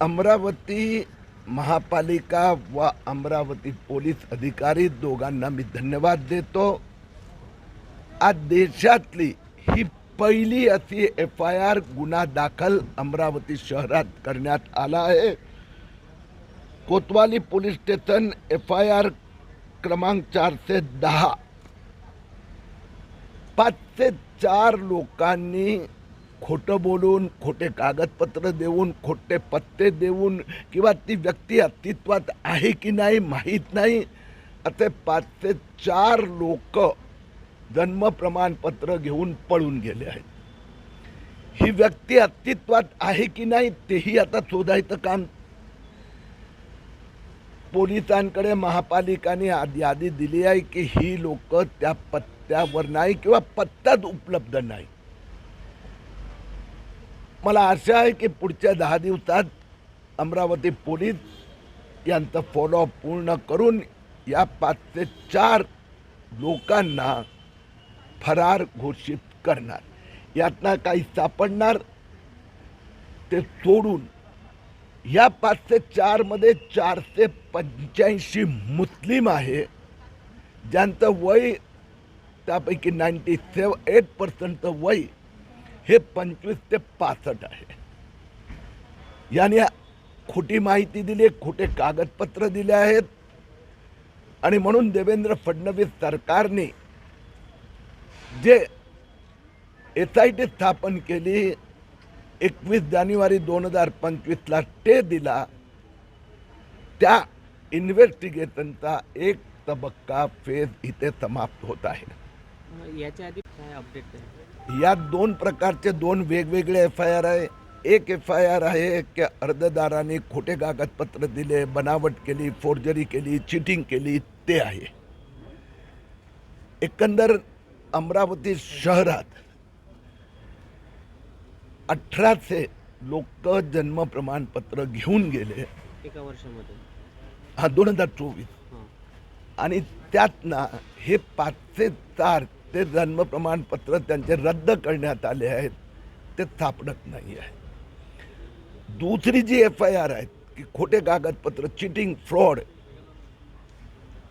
अमरावती महापालिका व अमरावती पोलीस अधिकारी दोघांना मी धन्यवाद देतो. आज देशातली ही पहिली अशी एफ आय आर गुन्हा दाखल अमरावती शहरात करण्यात आला आहे. Kotwali police station F I R क्रमांक चारशे दहा. पाचशे चार लोकांनी खोटं बोलून खोटे कागदपत्र देऊन खोटे पत्ते देऊन किंवा ती व्यक्ती अस्तित्वात आहे की नाही माहीत नाही. असे पाच ते चार लोक जन्म प्रमाणपत्र घेऊन पळून गेले आहेत. ही व्यक्ती अस्तित्वात आहे की नाही तेही आता शोधायचं काम. पोलिसांकडे महापालिकाने यादी दिली आहे की ही लोक त्या पत्त्यावर नाही किंवा पत्त्यात उपलब्ध नाही. मला आशा आहे की पुढच्या दहा दिवसात अमरावती पोलीस यांचं फॉलोअप पूर्ण करून या पाच ते चार लोकांना फरार घोषित करणार. यातना काही सापडणार ते सोडून या पाचशे चारमध्ये चारशे पंच्याऐंशी मुस्लिम आहे ज्यांचं वय त्यापैकी नाईन्टी सेव एट पर्सेंटचं वय हे पंचवीस ते पासष्ट आहे. याने खोटी माहिती दिली खोटे कागदपत्र दिले आहेत. आणि म्हणून देवेंद्र फडणवीस सरकारने जे एस आय टी स्थापन केली एकवीस जानेवारी दोन हजार पंचवीसला ते दिला त्या इन्व्हेस्टिगेशनचा एक तबक्का फेज इथे समाप्त होत आहे. याच्या आधी यात दोन प्रकारचे दोन वेगवेगळे एफ आय आर आहे. एक एफ आय आर आहे की अर्जदाराने खोटे कागदपत्र दिले बनावट केली फोर्जरी केली चिटिंग केली ते आहे. एकंदर अमरावती शहरात अठराशे लोक जन्म प्रमाणपत्र घेऊन गेले. एका वर्षामध्ये? हा दोन हजार चोवीस. आणि त्यातनं हे पाचशे चार ते जन्म प्रमाणपत्र त्यांचे रद्द करण्यात आले आहेत ते सापडत नाही आहे. दुसरी जी एफ आय आर आहेत की खोटे कागदपत्र चिटिंग फ्रॉड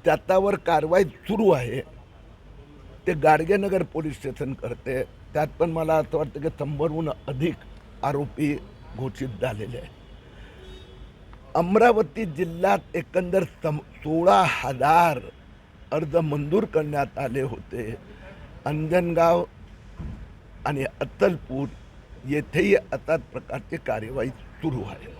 त्याच्यावर कारवाई सुरू आहे. ते गाडगेनगर पोलीस स्टेशन करते. त्यात पण मला असं वाटतं की शंभरहून अधिक आरोपी घोषित झालेले आहेत. अमरावती जिल्ह्यात एकंदर सम सोळा हजार अर्ज मंजूर करण्यात आले होते. अंजनगाव आणि अत्तलपूर येथेही अशाच प्रकारची कार्यवाही सुरू आहे.